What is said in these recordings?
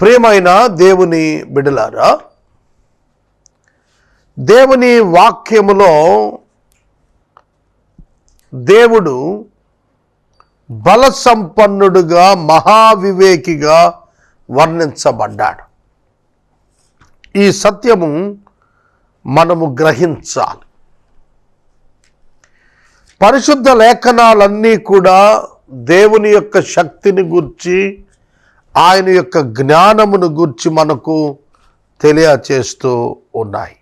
ప్రియమైన దేవుని బిడలారా దేవుని వాక్యములో దేవుడు బల సంపన్నుడుగా మహావివేకిగా వర్ణించబడ్డాడు. ఈ సత్యము మనము గ్రహించాలి. పరిశుద్ధ లేఖనాలన్నీ కూడా దేవుని యొక్క శక్తిని గుర్చి ఆయన యొక్క జ్ఞానమును గురించి మనకు తెలియచేస్తూ ఉన్నాయి.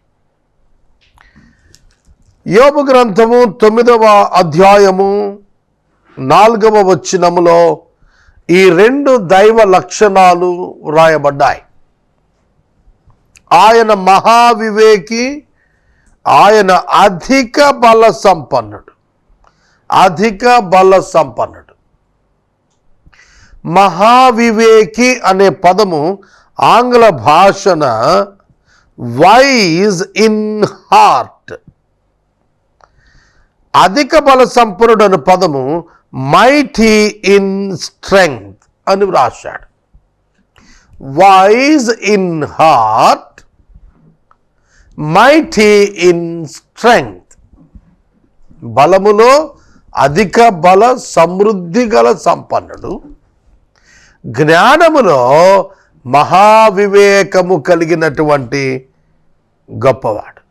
యోగ గ్రంథము తొమ్మిదవ అధ్యాయము నాలుగవ వచనములో ఈ రెండు దైవ లక్షణాలు వ్రాయబడ్డాయి. ఆయన మహావివేకి ఆయన అధిక బల సంపన్నుడు అధిక బల సంపన్నుడు మహావివేకి అనే పదము ఆంగ్ల భాషన వైజ్ ఇన్ హార్ట్ అధిక బల సంపన్నుడు అనే పదము మైటీ ఇన్ స్ట్రెంగ్త్ అని వ్రాశాడు. Wise in heart mighty in strength బలములో అధిక బల సమృద్ధి గల సంపన్నుడు. జ్ఞానములో మహావివేకము కలిగినటువంటి గొప్పవాడు.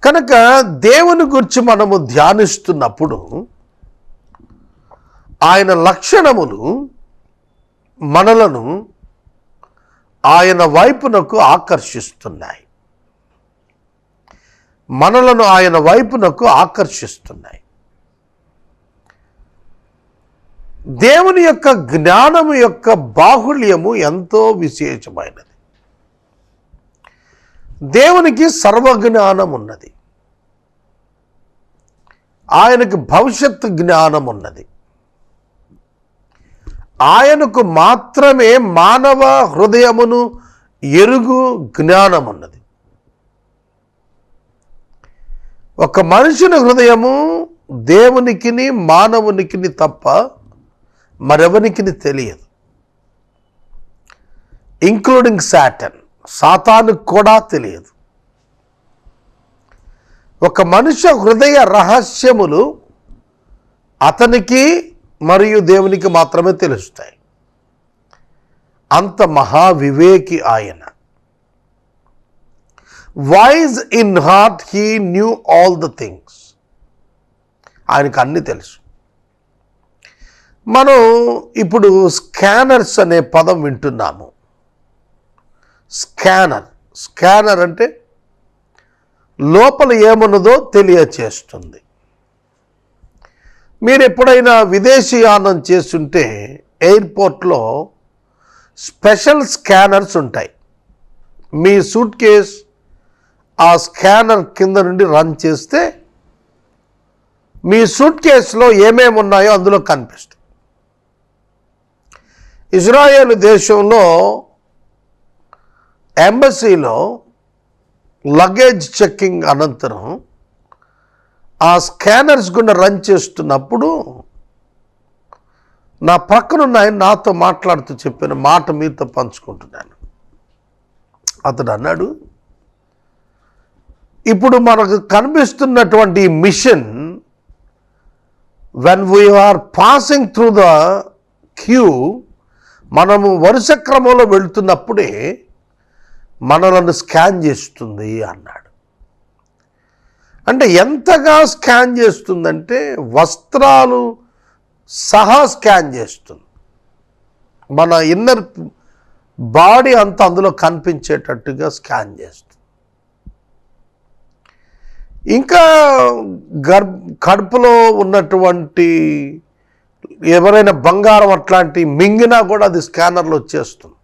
కనుక దేవుని గురించి మనము ధ్యానిస్తున్నప్పుడు ఆయన లక్షణములు మనలను ఆయన వైపునకు ఆకర్షిస్తున్నాయి. మనలను ఆయన వైపునకు ఆకర్షిస్తున్నాయి. దేవుని యొక్క జ్ఞానము యొక్క బాహుళ్యము ఎంతో విశేషమైనది. దేవునికి సర్వజ్ఞానం ఉన్నది. ఆయనకు భవిష్యత్ జ్ఞానం ఉన్నది. ఆయనకు మాత్రమే మానవ హృదయమును ఎరుగు జ్ఞానం ఉన్నది. ఒక మనిషిని హృదయము దేవునికిని మానవునికిని తప్ప మరెవనికిని తెలియదు. ఇంక్లూడింగ్ శాటన్ సాతానుకు కూడా తెలియదు. ఒక మనుష్య హృదయ రహస్యములు అతనికి మరియు దేవునికి మాత్రమే తెలుస్తాయి. అంత మహావివేకి ఆయన. Wise in heart he knew all the things ఆయనకు అన్ని తెలుసు. మనం ఇప్పుడు స్కానర్స్ అనే పదం వింటున్నాము. స్కానర్. స్కానర్ అంటే లోపల ఏమన్నదో తెలియచేస్తుంది. మీరు ఎప్పుడైనా విదేశీయానం చేస్తుంటే ఎయిర్పోర్ట్లో స్పెషల్ స్కానర్స్ ఉంటాయి. మీ సూట్ కేస్ ఆ స్కానర్ కింద నుండి రన్ చేస్తే మీ సూట్ కేసులో ఏమేమి ఉన్నాయో అందులో కనిపిస్తుంది. ఇజ్రాయేల్ దేశంలో ఎంబసీలో లగేజ్ చెక్కింగ్ అనంతరం ఆ స్కానర్స్ గుండా రన్ చేస్తున్నప్పుడు నా పక్కనున్న ఆయన నాతో మాట్లాడుతూ చెప్పిన మాట మీతో పంచుకుంటున్నాను. అతడు అన్నాడు ఇప్పుడు మనకు కనిపిస్తున్నటువంటి machine when we are passing through the queue మనము వరుస క్రమంలో వెళుతున్నప్పుడే మనలను స్కాన్ చేస్తుంది అన్నాడు. అంటే ఎంతగా స్కాన్ చేస్తుందంటే వస్త్రాలు సహా స్కాన్ చేస్తుంది. మన ఇన్నర్ బాడీ అంతా అందులో కనిపించేటట్టుగా స్కాన్ చేస్తుంది. ఇంకా గర్భ కడుపులో ఉన్నటువంటి ఎవరైనా బంగారం అట్లాంటి మింగినా కూడా అది స్కానర్లో వచ్చేస్తుంది.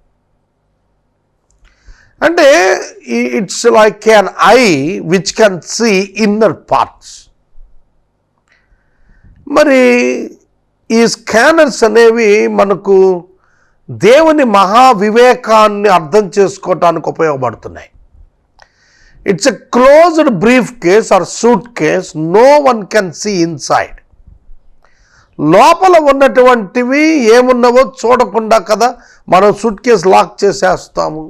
అంటే it's like can I which can see inner parts మరి ఈ స్కానర్స్ అనేవి మనకు దేవుని మహా వివేకాన్ని అర్థం చేసుకోవటానికి ఉపయోగపడుతున్నాయి. It's a closed briefcase or suitcase no one can see inside లోపల ఉన్నటువంటివి ఏమున్నావో చూడకుండా కదా మనం సూట్ కేసు లాక్ చేసేస్తాము.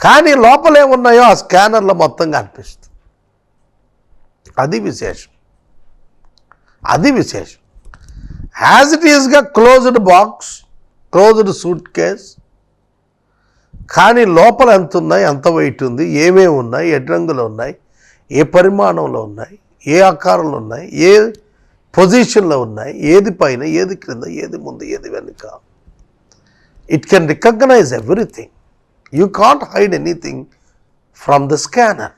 కానీ లోపల ఏమున్నాయో ఆ స్కానర్లో మొత్తం కనిపిస్తుంది అది విశేషం. అది విశేషం. యాజ్ ఇట్ ఈస్గా closed box closed suitcase కానీ లోపల ఎంత ఉన్నాయి ఎంత వెయిట్ ఉంది ఏమేమి ఉన్నాయి ఎడ్రంగులు ఉన్నాయి ఏ పరిమాణంలో ఉన్నాయి ఏ ఆకారంలో ఉన్నాయి ఏ పొజిషన్లో ఉన్నాయి. ఏది పైన ఏది క్రింద ఏది ముందు ఏది వెనుక. It can recognize everything you can't hide anything from the scanner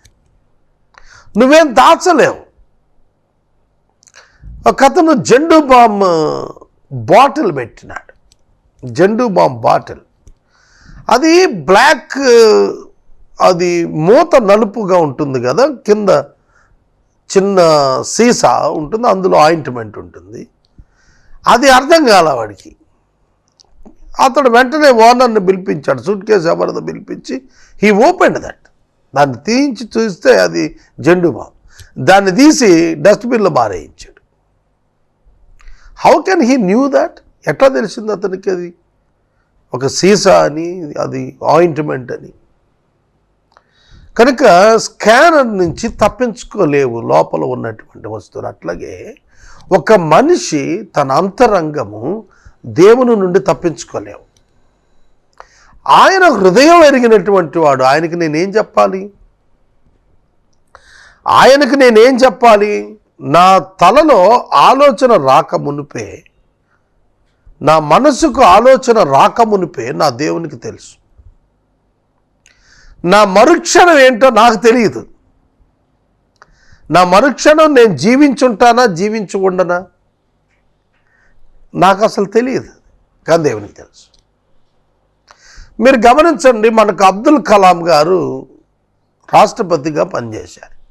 నువ్వేం దాచలేవు. ఒక అతను జెండు బామ్ బాటిల్ పెట్టినాడు. Zandu balm bottle. అది బ్లాక్ అది మూత నలుపుగా ఉంటుంది కదా కింద చిన్న సీసా ఉంటుంది అందులో ఆయింట్మెంట్ ఉంటుంది. అది అర్థం కాల వాడికి. అతడు వెంటనే ఓనర్ని పిలిపించాడు సూట్ కేసు ఎవరిని పిలిపించి హీ ఓపెన్ దట్ దాన్ని తీయించి చూస్తే అది జెండు బాబు దాన్ని తీసి డస్ట్బిన్లో బారేయించాడు how can he knew that ఎట్లా తెలిసింది అతనికి అది? ఒక సీసా అని అది ఆయింట్మెంట్ అని. కనుక స్కానర్ నుంచి తప్పించుకోలేవు లోపల ఉన్నటువంటి వస్తువులు అట్లాగే ఒక మనిషి తన అంతరంగము దేవుని నుండి తప్పించుకోలేవు. ఆయన హృదయం ఎరిగినటువంటి వాడు ఆయనకి నేనేం చెప్పాలి? ఆయనకు నేనేం చెప్పాలి? నా తలలో ఆలోచన రాక మునిపే నా మనసుకు ఆలోచన రాక మునిపే నా దేవునికి తెలుసు. నా మరుక్షణం ఏంటో నాకు తెలియదు. నా మరుక్షణం నేను జీవించుంటానా జీవించకుండానా నాకు అసలు తెలియదు. కానీ దేవునికి తెలుసు. మీరు గమనించండి మనకు అబ్దుల్ కలాం గారు రాష్ట్రపతిగా పనిచేశారు.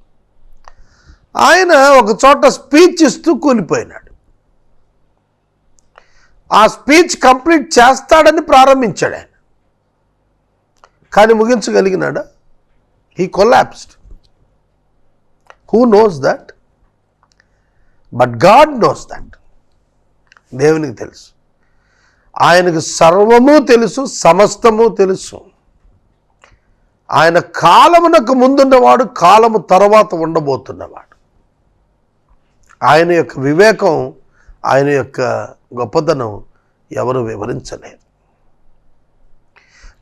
ఆయన ఒక చోట స్పీచ్ ఇస్తూ కూలిపోయినాడు. ఆ స్పీచ్ కంప్లీట్ చేస్తాడని ప్రారంభించాడు ఆయన. కానీ ముగించగలిగినాడా? He collapsed who knows that but God knows that దేవునికి తెలుసు. ఆయనకు సర్వము తెలుసు సమస్తము తెలుసు. ఆయన కాలమునకు ముందున్నవాడు కాలము తర్వాత ఉండబోతున్నవాడు. ఆయన యొక్క వివేకం ఆయన యొక్క గొప్పతనం ఎవరు వివరించలేరు.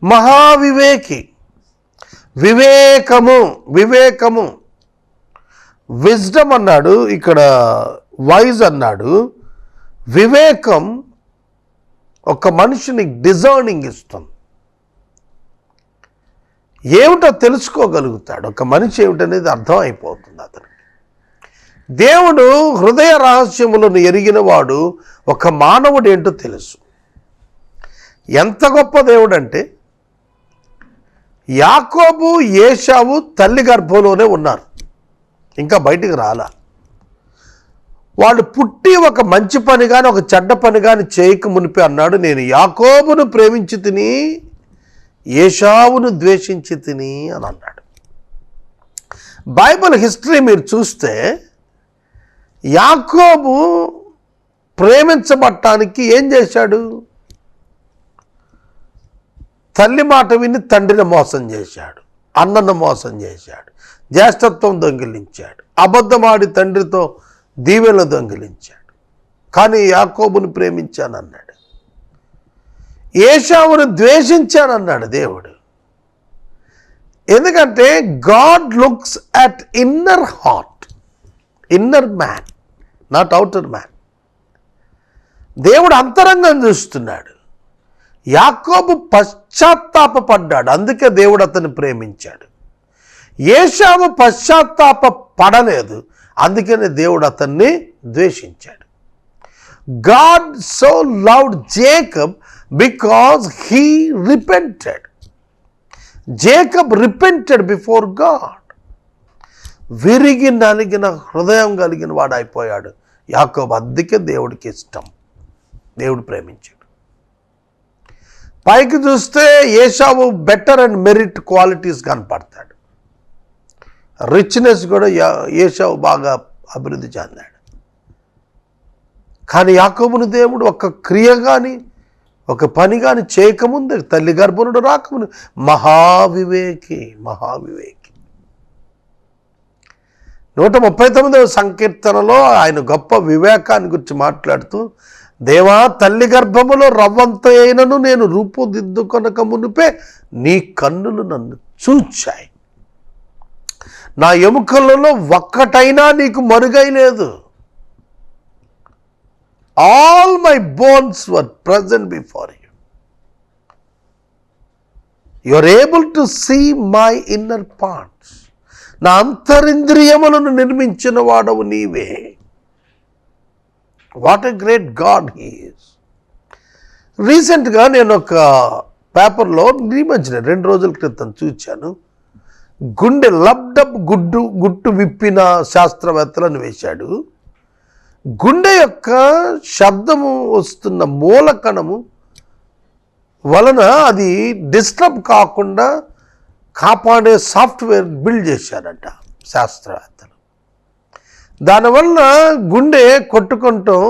మహావివేకి. వివేకము వివేకము. విజ్డమ్ అన్నాడు ఇక్కడ వైజ్ అన్నాడు. వివేకం ఒక మనిషిని డిజర్నింగ్ ఇస్తుంది. ఏమిటో తెలుసుకోగలుగుతాడు. ఒక మనిషి ఏమిటనేది అర్థం అయిపోతుంది అతనికి. దేవుడు హృదయ రహస్యములను ఎరిగిన వాడు ఒక మానవుడు ఏంటో తెలుసు. ఎంత గొప్ప దేవుడు అంటే యాకోబు ఏషావు తల్లి గర్భంలోనే ఉన్నారు. ఇంకా బయటికి రాలా. వాళ్ళు పుట్టి ఒక మంచి పని కానీ ఒక చెడ్డ పని కానీ చేయక మునిపి అన్నాడు. నేను యాకోబును ప్రేమించి తిని ఏషావును ద్వేషించి తిని అని అన్నాడు. బైబిల్ హిస్టరీ మీరు చూస్తే యాకోబు ప్రేమించబట్టానికి ఏం చేశాడు? తల్లి మాట విని తండ్రిని మోసం చేశాడు అన్నను మోసం చేశాడు జ్యేష్ఠత్వం దొంగిలించాడు అబద్ధమాడి తండ్రితో దీవెనలు దొంగిలించాడు. కానీ యాకోబుని ప్రేమించానన్నాడు. ఏషావును ద్వేషించానన్నాడు దేవుడు. ఎందుకంటే God looks at inner heart inner man not outer man. దేవుడు అంతరంగం చూస్తున్నాడు. యాకోబు పశ్చాత్తాపడ్డాడు అందుకే దేవుడు అతన్ని ప్రేమించాడు. ఏషావు పశ్చాత్తాప పడలేదు. అందుకనే దేవుడు అతన్ని ద్వేషించాడు. God so loved Jacob because he repented. Jacob repented before God. విరిగి నలిగిన హృదయం కలిగిన వాడు అయిపోయాడు. యాకోబు అందుకే దేవుడికి ఇష్టం. దేవుడు ప్రేమించాడు. పైకి చూస్తే ఏషావు బెటర్ అండ్ మెరిట్ క్వాలిటీస్ కనపడతాడు. రిచ్నెస్ కూడా ఏషావు బాగా అభివృద్ధి చెందాడు. కానీ యాకోబుని దేవుడు ఒక క్రియ కానీ ఒక పని కానీ చేయకముందే తల్లి గర్భనుడు రాకముందు మహావివేకి మహావివేకి. నూట ముప్పై తొమ్మిదవ సంకీర్తనలో ఆయన గొప్ప వివేకాన్ని గురించి మాట్లాడుతూ దేవా తల్లి గర్భములో రవ్వంత అయినను నేను రూపుదిద్దుకొనక మునిపే నీ కన్నులు నన్ను చూచాయి. నా ఎముకలలో ఒక్కటైనా నీకు మరుగైలేదు. All my bones were present before you you are able to see my inner parts నా అంతరింద్రియములను నిర్మించిన వాడవు నీవే. What a great God he is రీసెంట్గా నేను ఒక పేపర్లో ఈ మధ్యన రెండు రోజుల క్రితం చూచాను. గుండె లబ్డబ్ గుడ్డు గుట్టు విప్పిన శాస్త్రవేత్తలను వేశాడు. గుండె యొక్క శబ్దము వస్తున్న మూలకణము వలన అది డిస్టర్బ్ కాకుండా కాపాడే సాఫ్ట్వేర్ బిల్డ్ చేశారట శాస్త్రవేత్తలు. దానివల్ల గుండె కొట్టుకుంటాం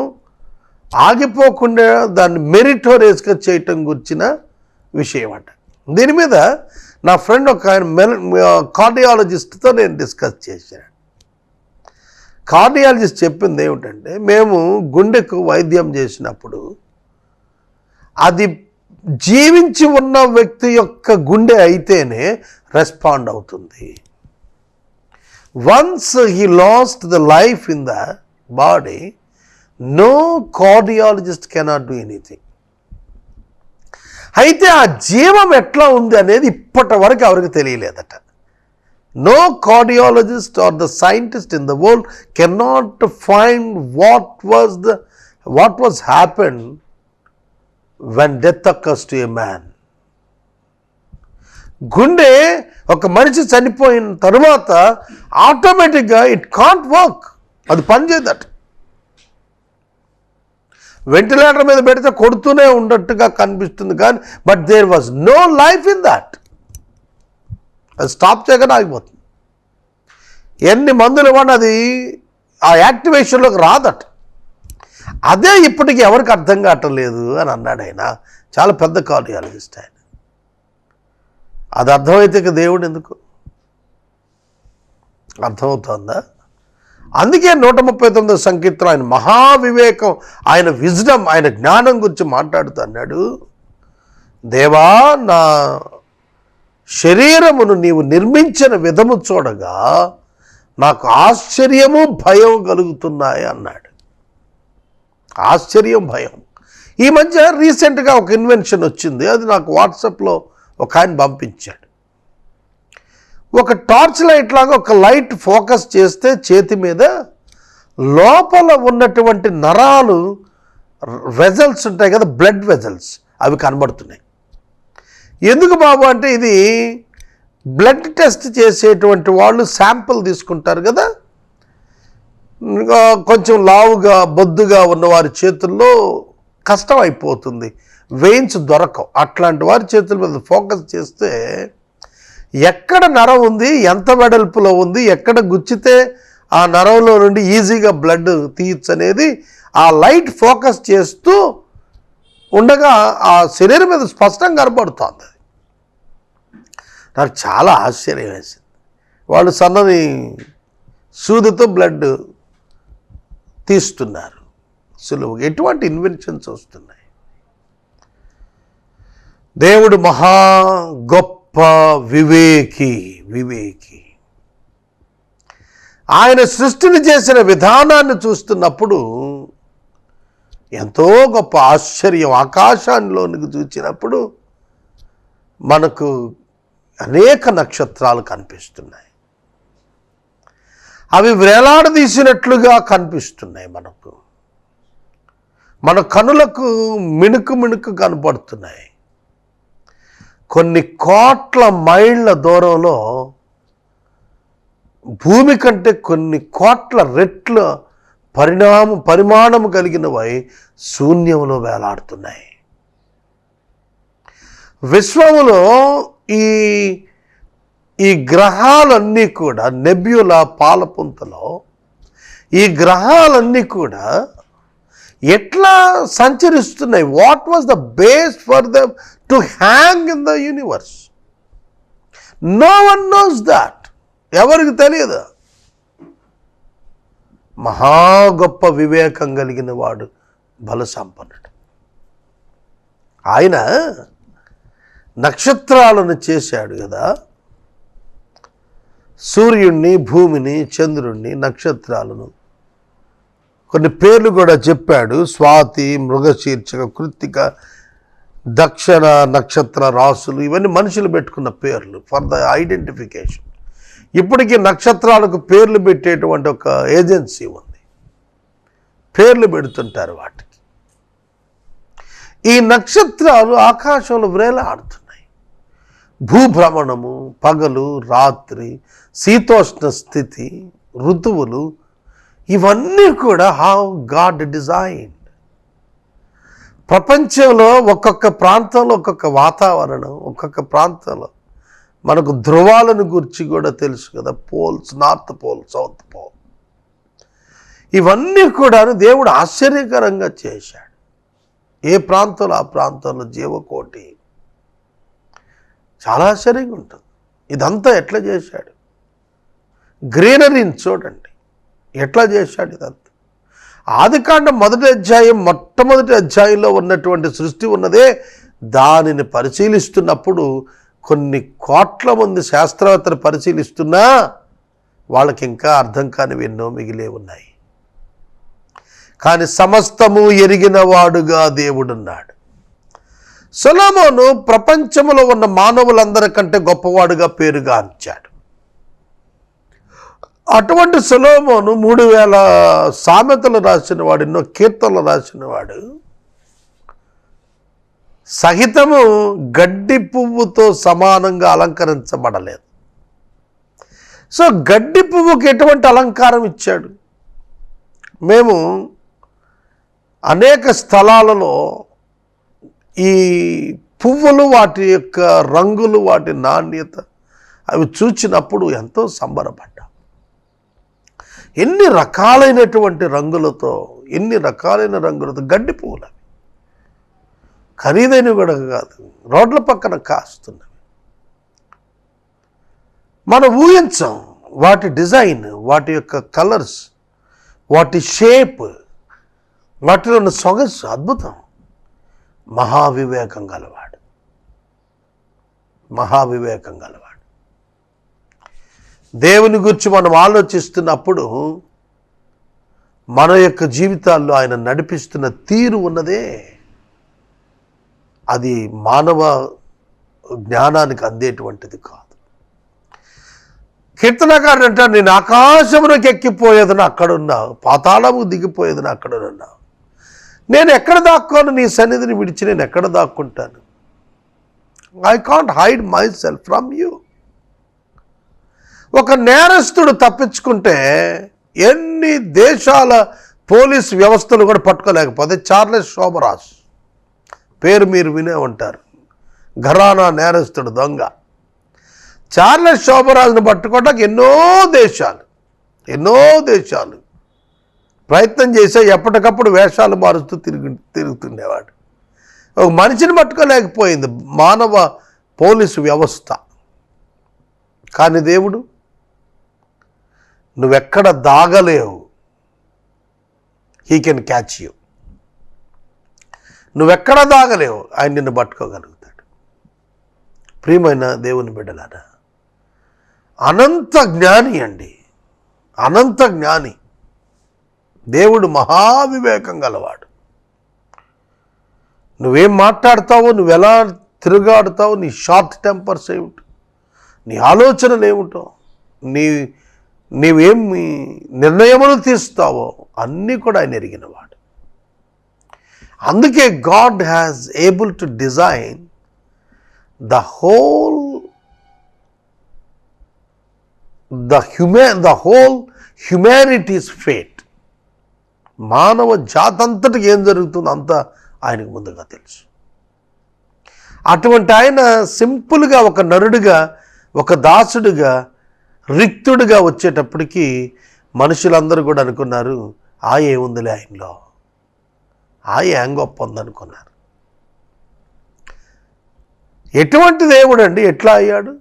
ఆగిపోకుండా దాన్ని మెరిటోరియస్గా చేయటం గురించిన విషయం అంట. దీని మీద నా ఫ్రెండ్ ఒక ఆయన మెల్ కార్డియాలజిస్ట్తో నేను డిస్కస్ చేశాను. కార్డియాలజిస్ట్ చెప్పింది ఏమిటంటే మేము గుండెకు వైద్యం చేసినప్పుడు అది జీవించి ఉన్న వ్యక్తి యొక్క గుండె అయితేనే రెస్పాండ్ అవుతుంది. Once he lost the life in the body no cardiologist cannot do anything అయితే ఆ జీవం ఎట్లా ఉంది అనేది ఇప్పటి వరకు ఎవరికి తెలియలేదట. No cardiologist or the scientist in the world cannot find what was the what was happen when death occurs to a man గుండె ఒక మనిషి చనిపోయిన తరువాత ఆటోమేటిక్గా ఇట్ కాంట్ వర్క్. అది పనిచేయదట వెంటిలేటర్ మీద పెడితే కొడుతూనే ఉన్నట్టుగా కనిపిస్తుంది కానీ but there was no life in that అది స్టాప్ చేయగానే ఆగిపోతుంది. ఎన్ని మందులు ఇవ్వండి అది ఆ యాక్టివేషన్లోకి రాదట. అదే ఇప్పటికి ఎవరికి అర్థం కావట్లేదు అని అన్నాడు ఆయన. చాలా పెద్ద కార్డియాలజిస్ట్ ఆయన. అది అర్థమైతే ఇక దేవుడు ఎందుకు? అర్థమవుతోందా? అందుకే నూట ముప్పై తొమ్మిది సంకీర్తన ఆయన మహావివేకం ఆయన విజ్డమ్ ఆయన జ్ఞానం గురించి మాట్లాడుతూ అన్నాడు. దేవా నా శరీరమును నీవు నిర్మించిన విధము చూడగా నాకు ఆశ్చర్యము భయం కలుగుతున్నాయి అన్నాడు. ఆశ్చర్యం భయం. ఈ మధ్య రీసెంట్గా ఒక ఇన్వెన్షన్ వచ్చింది. అది నాకు వాట్సాప్లో ఒక ఆయన పంపించాడు. ఒక టార్చ్ లైట్ లాగా ఒక లైట్ ఫోకస్ చేస్తే చేతి మీద లోపల ఉన్నటువంటి నరాలు వెజల్స్ ఉంటాయి కదా బ్లడ్ వెజల్స్ అవి కనబడుతున్నాయి. ఎందుకు బాబు అంటే ఇది బ్లడ్ టెస్ట్ చేసేటువంటి వాళ్ళు శాంపుల్ తీసుకుంటారు కదా. ఇంకా కొంచెం లావుగా బొద్దుగా ఉన్న వారి చేతుల్లో కష్టం అయిపోతుంది. వెయిన్స్ దొరకవు. అట్లాంటి వారి చేతుల మీద ఫోకస్ చేస్తే ఎక్కడ నరం ఉంది ఎంత వెడల్పులో ఉంది ఎక్కడ గుచ్చితే ఆ నరంలో నుండి ఈజీగా బ్లడ్ తీయచ్చు అనేది ఆ లైట్ ఫోకస్ చేస్తూ ఉండగా ఆ శరీరం మీద స్పష్టంగా కనపడుతుంది. నాకు చాలా ఆశ్చర్యం వేసింది. వాళ్ళు సన్నని సూదితో బ్లడ్ తీస్తున్నారు. సులువుగా ఎటువంటి ఇన్వెన్షన్స్ వస్తున్నాయి? దేవుడు మహా గొప్ప వివేకి వివేకి. ఆయన సృష్టిని చేసిన విధానాన్ని చూస్తున్నప్పుడు ఎంతో గొప్ప ఆశ్చర్యం ఆకాశాల్లోనికి చూచినప్పుడు మనకు అనేక నక్షత్రాలు కనిపిస్తున్నాయి. అవి వేలాడదీసినట్లుగా కనిపిస్తున్నాయి మనకు. మన కనులకు మిణుకు మిణుకు కనపడుతున్నాయి. కొన్ని కోట్ల మైళ్ళ దూరంలో భూమి కంటే కొన్ని కోట్ల రెట్ల పరిణామం పరిమాణం కలిగినవై శూన్యంలో వేలాడుతున్నాయి. విశ్వములో ఈ ఈ గ్రహాలన్నీ కూడా నెబ్యుల పాలపుంతలో ఈ గ్రహాలన్నీ కూడా ఎట్లా సంచరిస్తున్నాయి? What was the base for the to hang in the universe no one knows that ఎవరికి తెలియదు? మహా గొప్ప వివేకం కలిగిన వాడు బల సంపన్నుడు ఆయన నక్షత్రాలను చేశాడు కదా. సూర్యుణ్ణి భూమిని చంద్రుణ్ణి నక్షత్రాలను కొన్ని పేర్లు కూడా చెప్పాడు. స్వాతి మృగశీర్షిక కృత్తిక దక్షిణ నక్షత్ర రాసులు ఇవన్నీ మనుషులు పెట్టుకున్న పేర్లు ఫర్ ద ఐడెంటిఫికేషన్ ఇప్పటికీ నక్షత్రాలకు పేర్లు పెట్టేటువంటి ఒక ఏజెన్సీ ఉంది. పేర్లు పెడుతుంటారు వాటికి. ఈ నక్షత్రాలు ఆకాశంలో వ్రేలాడుతున్నాయి భూభ్రమణము పగలు రాత్రి శీతోష్ణ స్థితి ఋతువులు ఇవన్నీ కూడా హౌ గాడ్ డిజైన్ ప్రపంచంలో ఒక్కొక్క ప్రాంతంలో ఒక్కొక్క వాతావరణం ఒక్కొక్క ప్రాంతంలో మనకు ధ్రువాలను గురించి కూడా తెలుసు కదా. Poles north pole south pole. ఇవన్నీ కూడా దేవుడు ఆశ్చర్యకరంగా చేశాడు. ఏ ప్రాంతంలో ఆ ప్రాంతంలో జీవకోటి? చాలా ఆశ్చర్యంగా ఉంటుంది. ఇదంతా ఎట్లా చేశాడు? గ్రీనరీని చూడండి. ఎట్లా చేశాడు ఇదంతా? ఆదికాండం మొదటి అధ్యాయం మొట్టమొదటి అధ్యాయంలో ఉన్నటువంటి సృష్టి ఉన్నదే దానిని పరిశీలిస్తున్నప్పుడు కొన్ని కోట్ల మంది శాస్త్రవేత్తలు పరిశీలిస్తున్నా వాళ్ళకి ఇంకా అర్థం కానివి ఎన్నో మిగిలే ఉన్నాయి. కానీ సమస్తము ఎరిగిన వాడుగా దేవుడున్నాడు. సొలమోను ప్రపంచంలో ఉన్న మానవులందరికంటే గొప్పవాడుగా పేరుగాంచాడు. అటువంటి సులోమోను మూడు వేల సామెతలు రాసినవాడు ఎన్నో కీర్తనలు రాసినవాడు సహితము గడ్డి పువ్వుతో సమానంగా అలంకరించబడలేదు. సో గడ్డి పువ్వుకి ఎటువంటి అలంకారం ఇచ్చాడు? మేము అనేక స్థలాలలో ఈ పువ్వులు వాటి యొక్క రంగులు వాటి నాణ్యత అవి చూచినప్పుడు ఎంతో సంబరపడ్డాం. ఎన్ని రకాలైనటువంటి రంగులతో ఎన్ని రకాలైన రంగులతో గడ్డి పువ్వులు అవి. ఖరీదైనవి కూడా కాదు. రోడ్ల పక్కన కాస్తున్నవి. మనం ఊహించాం వాటి డిజైన్ వాటి యొక్క కలర్స్ వాటి షేప్ వాటిలో ఉన్న సొగసు అద్భుతం. మహావివేకం గలవాడు. మహావివేకం గలవాడు. దేవుని గురించి మనం ఆలోచిస్తున్నప్పుడు మన యొక్క జీవితాల్లో ఆయన నడిపిస్తున్న తీరు ఉన్నదే. అది మానవ జ్ఞానానికి అందేటువంటిది కాదు. కీర్తనకారుడు అంటారు నేను ఆకాశంలోకి ఎక్కిపోయేదని అక్కడున్నా పాతాళము దిగిపోయేదని అక్కడనున్నా. నేను ఎక్కడ దాక్కోను నీ సన్నిధిని విడిచి నేను ఎక్కడ దాక్కుంటాను? I can't hide myself from you ఒక నేరస్తుడు తప్పించుకుంటే ఎన్ని దేశాల పోలీస్ వ్యవస్థలు కూడా పట్టుకోలేకపోతే చార్లెస్ శోభరాజ్ పేరు మీరు వినే ఉంటారు. ఘరానా నేరస్తుడు దొంగ. చార్లెస్ శోభరాజును పట్టుకోవడానికి ఎన్నో దేశాలు ఎన్నో దేశాలు ప్రయత్నం చేసే ఎప్పటికప్పుడు వేషాలు మారుస్తూ తిరిగి తిరుగుతుండేవాడు. ఒక మనిషిని పట్టుకోలేకపోయింది మానవ పోలీసు వ్యవస్థ. కానీ దేవుడు నువ్వెక్కడ దాగలేవు. హీ కెన్ క్యాచ్ యూ నువ్వెక్కడ దాగలేవు. ఆయన నిన్ను పట్టుకోగలుగుతాడు. ప్రియమైన దేవుని బిడ్డలారా అనంత జ్ఞాని అండి. అనంత జ్ఞాని. దేవుడు మహావివేకం గలవాడు. నువ్వేం మాట్లాడతావో నువ్వు ఎలా తిరుగాడుతావు నీ షార్ట్ టెంపర్స్ ఏమిటో నీ ఆలోచనలు ఏమిటో నీ నీవేమి నిర్ణయములు తీస్తావో అన్నీ కూడా ఆయన ఎరిగినవాడు. అందుకే God has able to design the whole the human the whole humanity's fate. మానవ జాతంతటికి ఏం జరుగుతుందో అంతా ఆయనకు ముందుగా తెలుసు. అటువంటి ఆయన సింపుల్గా ఒక నరుడుగా ఒక దాసుడుగా రిక్తుడిగా వచ్చేటప్పటికి మనుషులందరూ కూడా అనుకున్నారు ఆ ఏముందిలే ఆయనలో. ఆ ఏం గొప్ప ఉందనుకున్నారు. ఎటువంటి దేవుడు అండి? ఎట్లా అయ్యాడు?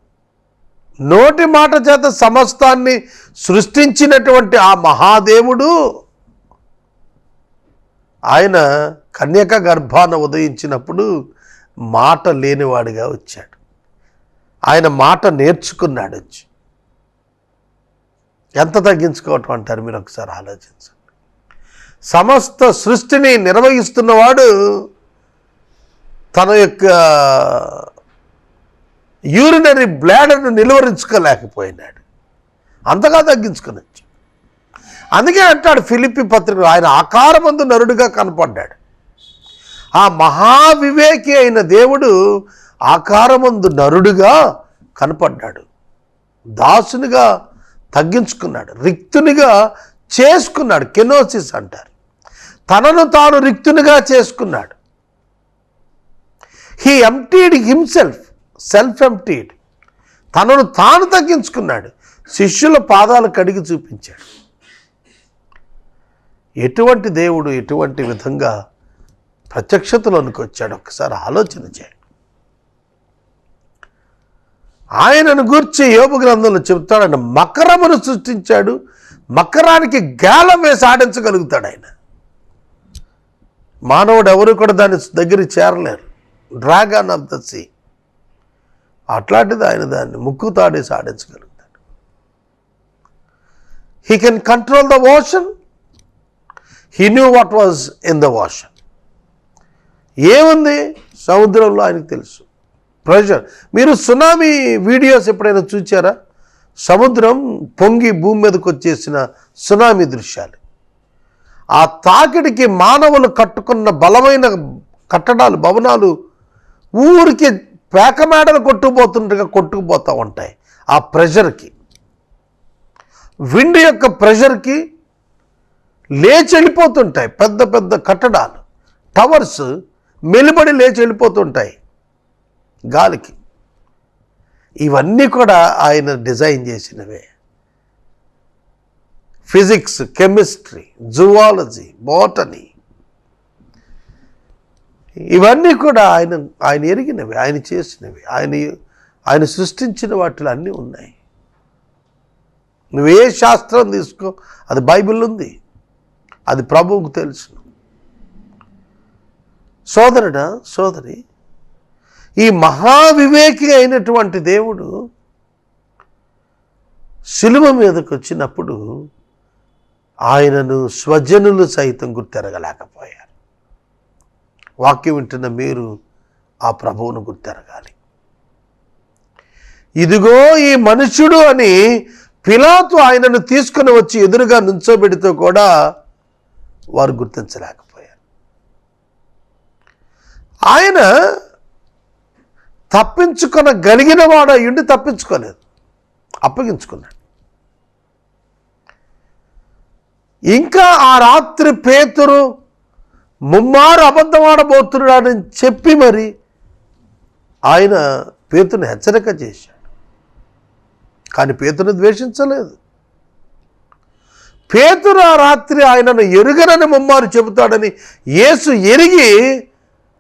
నోటి మాట చేత సమస్తాన్ని సృష్టించినటువంటి ఆ మహాదేవుడు ఆయన కన్యక గర్భాన ఉదయించినప్పుడు మాట లేనివాడిగా వచ్చాడు. ఆయన మాట నేర్చుకున్నాడు వచ్చి. ఎంత తగ్గించుకోవటం అంటారు? మీరు ఒకసారి ఆలోచించండి. సమస్త సృష్టిని నిర్వహిస్తున్నవాడు తన యొక్క యూరినరీ బ్లాడర్ను నిలువరించుకోలేకపోయినాడు. అంతగా తగ్గించుకునొచ్చు. అందుకే అంటాడు ఫిలిపి పత్రిక ఆయన ఆకారమందు నరుడుగా కనపడ్డాడు. ఆ మహావివేకి అయిన దేవుడు ఆకారమందు నరుడుగా కనపడ్డాడు. దాసునిగా తగ్గించుకున్నాడు. రిక్తునిగా చేసుకున్నాడు. కెనోసిస్ అంటారు. తనను తాను రిక్తునిగా చేసుకున్నాడు. He emptied himself self emptied తనను తాను తగ్గించుకున్నాడు. శిష్యుల పాదాలు కడిగి చూపించాడు. ఎటువంటి దేవుడు ఎటువంటి విధంగా ప్రత్యక్షతలోనికి వచ్చాడు ఒకసారి ఆలోచన చేయండి. ఆయనను గూర్చి యోపు గ్రంథంలో చెబుతాడని మకరమును సృష్టించాడు. మకరానికి గాలం వేసి ఆడించగలుగుతాడు ఆయన. మానవుడు ఎవరు కూడా దాని దగ్గర చేరలేరు. Dragon of the sea. అట్లాంటిది ఆయన దాన్ని ముక్కు తాడేసి ఆడించగలుగుతాడు. He can control the ocean. He knew what was in the ocean. ఏముంది? సముద్రంలో ఆయనకు తెలుసు. ప్రెషర్ మీరు సునామీ వీడియోస్ ఎప్పుడైనా చూచారా? సముద్రం పొంగి భూమి మీదకి వచ్చేసిన సునామీ దృశ్యాలు. ఆ తాకిడికి మానవులు కట్టుకున్న బలమైన కట్టడాలు భవనాలు ఊరికి పేకమేడలు కొట్టుకుపోతుండగా కొట్టుకుపోతూ ఉంటాయి ఆ ప్రెషర్కి విండ్ యొక్క ప్రెషర్కి లేచి వెళ్ళిపోతుంటాయి పెద్ద పెద్ద కట్టడాలు. టవర్స్ మెలిబడి లేచి వెళ్ళిపోతుంటాయి. గాలికి. ఇవన్నీ కూడా ఆయన డిజైన్ చేసినవే. Physics chemistry zoology botany. ఇవన్నీ కూడా ఆయన ఆయన ఎరిగినవి ఆయన చేసినవి. ఆయన ఆయన సృష్టించిన వాటిలో అన్నీ ఉన్నాయి. నువ్వు ఏ శాస్త్రం తీసుకో అది బైబిల్ ఉంది. అది ప్రభువుకు తెలుసు. సోదరుడా సోదరి ఈ మహావివేకి అయినటువంటి దేవుడు శిలువ మీదకు వచ్చినప్పుడు ఆయనను స్వజనులు సైతం గుర్తెరగలేకపోయారు. వాక్యం వింటున్న మీరు ఆ ప్రభువును గుర్తెరగాలి. ఇదిగో ఈ మనుష్యుడు అని పిలాతు ఆయనను తీసుకుని వచ్చి ఎదురుగా నుంచోబెడితో కూడా వారు గుర్తించలేకపోయారు. ఆయన తప్పించుకొనగలిగిన వాడు అయ్యుండి తప్పించుకోలేదు. అప్పగించుకున్నాడు. ఇంకా ఆ రాత్రి పేతురు ముమ్మారు అబద్ధమాడబోతున్నాడని చెప్పి మరి ఆయన పేతుని హెచ్చరిక చేశాడు. కానీ పేతుని ద్వేషించలేదు. పేతురు ఆ రాత్రి ఆయనను ఎరుగనని ముమ్మారు చెబుతాడని యేసు ఎరిగి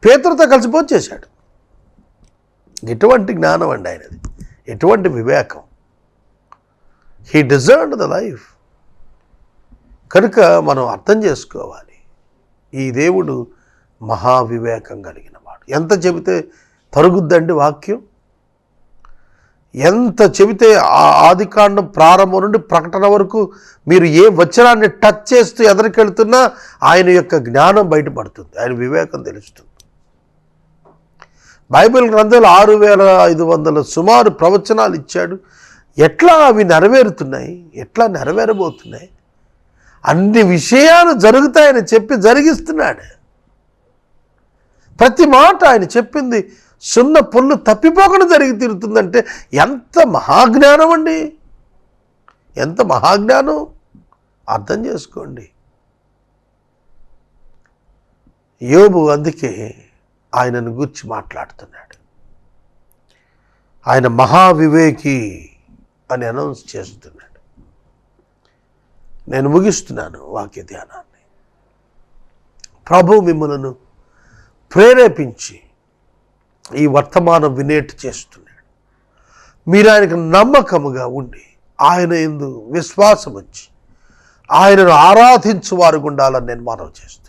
పేతురుతో కలిసిపోయి చేశాడు ఎటువంటి జ్ఞానం అండి ఆయనది. ఎటువంటి వివేకం. హీ డిజర్వ్డ్ ద లైఫ్ కనుక మనం అర్థం చేసుకోవాలి. ఈ దేవుడు మహావివేకం కలిగిన వాడు. ఎంత చెబితే తరుగుద్దండి వాక్యం? ఎంత చెబితే ఆ ఆదికాండం ప్రారంభం నుండి ప్రకటన వరకు మీరు ఏ వచనాన్ని టచ్ చేస్తూ ఎదరికెళ్తున్నా ఆయన యొక్క జ్ఞానం బయటపడుతుంది. ఆయన వివేకం తెలుస్తుంది. బైబిల్ గ్రంథాలు ఆరు వేల ఐదు వందల సుమారు ప్రవచనాలు ఇచ్చాడు. ఎట్లా అవి నెరవేరుతున్నాయి? ఎట్లా నెరవేరబోతున్నాయి? అన్ని విషయాలు జరుగుతాయని చెప్పి జరిగిస్తున్నాడు. ప్రతి మాట ఆయన చెప్పింది సున్న పొల్లు తప్పిపోకుండా జరిగి తీరుతుందంటే ఎంత మహాజ్ఞానం అండి? ఎంత మహాజ్ఞానం? అర్థం చేసుకోండి. యోబు అందుకే ఆయనను గురించి మాట్లాడుతున్నాడు. ఆయన మహావివేకి అని అనౌన్స్ చేస్తున్నాడు. నేను ముగిస్తున్నాను వాక్య ధ్యానాన్ని. ప్రభు మిమ్మలను ప్రేరేపించి ఈ వర్తమానం వినేట్ చేస్తున్నాడు. మీరు ఆయనకు నమ్మకముగా ఉండి ఆయన ఎందు విశ్వాసం వచ్చి ఆయనను ఆరాధించు వారు ఉండాలని నేను మనవి చేస్తున్నాను.